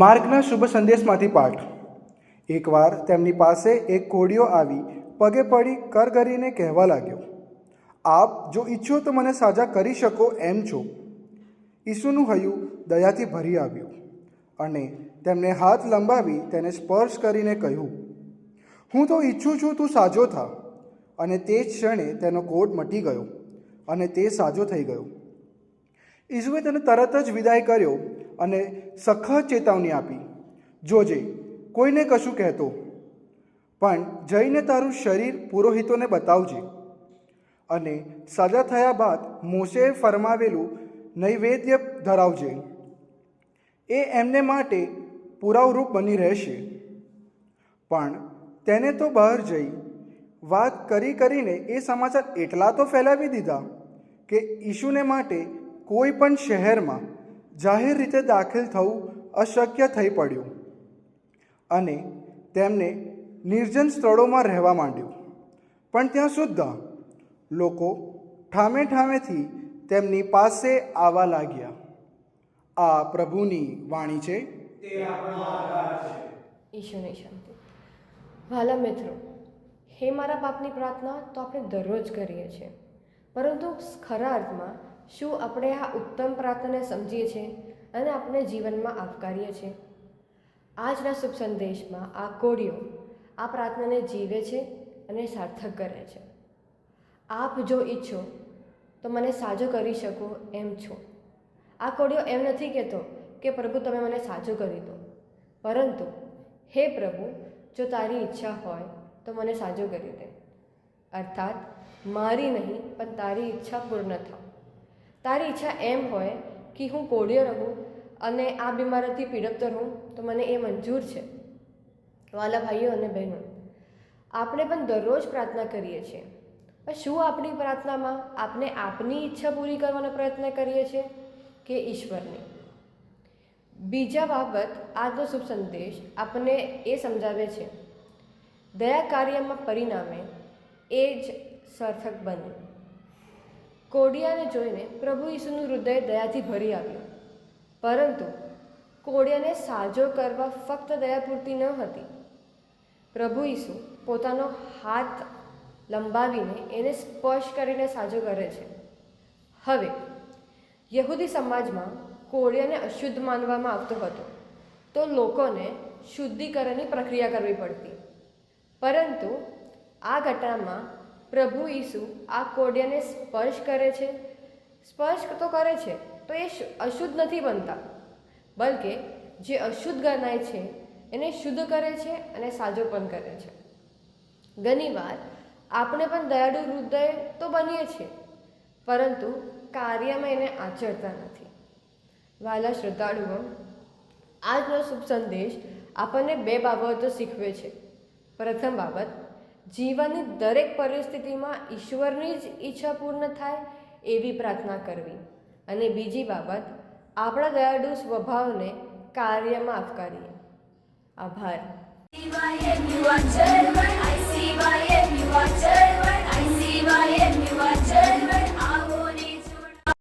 માર્ગના શુભ સંદેશમાંથી પાઠ. એકવાર તેમની પાસે એક કોડિયો આવી, પગે પડી કરગરીને કહેવા લાગ્યો, આપ જો ઈચ્છો તો મને સાજા કરી શકો એમ છો. ઈસુનું હૈયું દયાથી ભરી આવ્યું અને તેમને હાથ લંબાવી તેને સ્પર્શ કરીને કહ્યું, હું તો ઈચ્છું છું તું સાજો થા. અને તે જ ક્ષણે તેનો કોટ મટી ગયો અને તે સાજો થઈ ગયો. ઈસુએ તેને તરત જ વિદાય કર્યો અને સખત ચેતવણી આપી. જોજે, કોઈને કશું કહેતો. પણ જઈને તારું શરીર પુરોહિતોને બતાવજે. અને સજા થયા બાદ મોશે ફરમાવેલું નૈવેદ્ય ધરાવજે. એ એમને માટે પુરાવરૂપ બની રહેશે. પણ તેને તો બહાર જઈ વાત કરી કરીને એ સમાચાર એટલા તો ફેલાવી દીધા કે ઈશુને માટે કોઈ પણ શહેરમાં જાહેર રીતે દાખલ થવું અશક્ય થઈ પડ્યું અને તેમને નિર્જન સ્થળોમાં રહેવા માંડ્યું. પણ ત્યાં સુદ્ધા લોકો ઠામે ઠામેથી તેમની પાસે આવવા લાગ્યા. આ પ્રભુની વાણી છે. ઈશ્વરની શાંતિ વાલા મિત્રો હે મારા બાપની પ્રાર્થના તો આપણે દરરોજ કરીએ છીએ. પરંતુ ખરા અર્થમાં શું આપણે આ ઉત્તમ પ્રાર્થનાને સમજીએ છીએ અને આપણે જીવનમાં આવકારીએ છીએ? આજના શુભ સંદેશમાં આ કોડીઓ આ પ્રાર્થનાને જીવે છે અને સાર્થક કરે છે. આપ જો ઈચ્છો તો મને સાજો કરી શકો એમ છો. આ કોડીઓ એમ નથી કહેતો કે પ્રભુ તમે મને સાજો કરી દો. પરંતુ હે પ્રભુ, જો તારી ઈચ્છા હોય તો મને સાજો કરી દે. અર્થાત, મારી નહીં, પણ તારી ઈચ્છા પૂર્ણ થાવ. તારી ઈચ્છા એમ હોય કે હું કોડિયો રહું અને આ બીમારીથી પીડપતો રહું, તો મને એ મંજૂર છે. વાલા ભાઈઓ અને બહેનો, આપણે પણ દરરોજ પ્રાર્થના કરીએ છીએ. પણ શું આપણી પ્રાર્થનામાં આપણે આપની ઈચ્છા પૂરી કરવાનો પ્રયત્ન કરીએ છીએ કે ઈશ્વરની? બીજા બાબત, આજનો શુભ સંદેશ આપણને એ સમજાવે છે. દયા કાર્યમાં પરિણામે એ જ સાર્થક બને. કોડિયાને જોઈને પ્રભુ ઈસુનું હૃદય દયાથી ભરી આવ્યું. પરંતુ કોડિયાને સાજો કરવા ફક્ત દયા પૂરતી ન હતી. પ્રભુ ઈસુ પોતાનો હાથ લંબાવીને એને સ્પર્શ કરીને સાજો કરે છે. હવે, યહૂદી સમાજમાં કોળિયાને અશુદ્ધ માનવામાં આવતો હતો, તો લોકોને શુદ્ધિકરણની પ્રક્રિયા કરવી પડતી. પરંતુ આ ઘટનામાં પ્રભુ ઈસુ આ કોડિયાને સ્પર્શ કરે છે. સ્પર્શ તો કરે છે, તો એ અશુદ્ધ નથી બનતા. બલકે જે અશુદ્ધ ગણાય છે, એને શુદ્ધ કરે છે અને સાજો પણ કરે છે. ઘણીવાર આપણે પણ દયાળુ હૃદય તો બનીએ છીએ, પરંતુ કાર્યમાં એને આચરતા નથી. વાલા શ્રદ્ધાળુઓ, આજનો શુભ સંદેશ આપણને બે બાબતો શીખવે છે. પ્રથમ બાબત જીવનની દરેક પરિસ્થિતિમાં ઈશ્વરની જ ઈચ્છા પૂર્ણ થાય એવી પ્રાર્થના કરવી. અને બીજી બાબત, આપણા દયાળુ સ્વભાવને કાર્યમાં આવકારીએ. આભાર.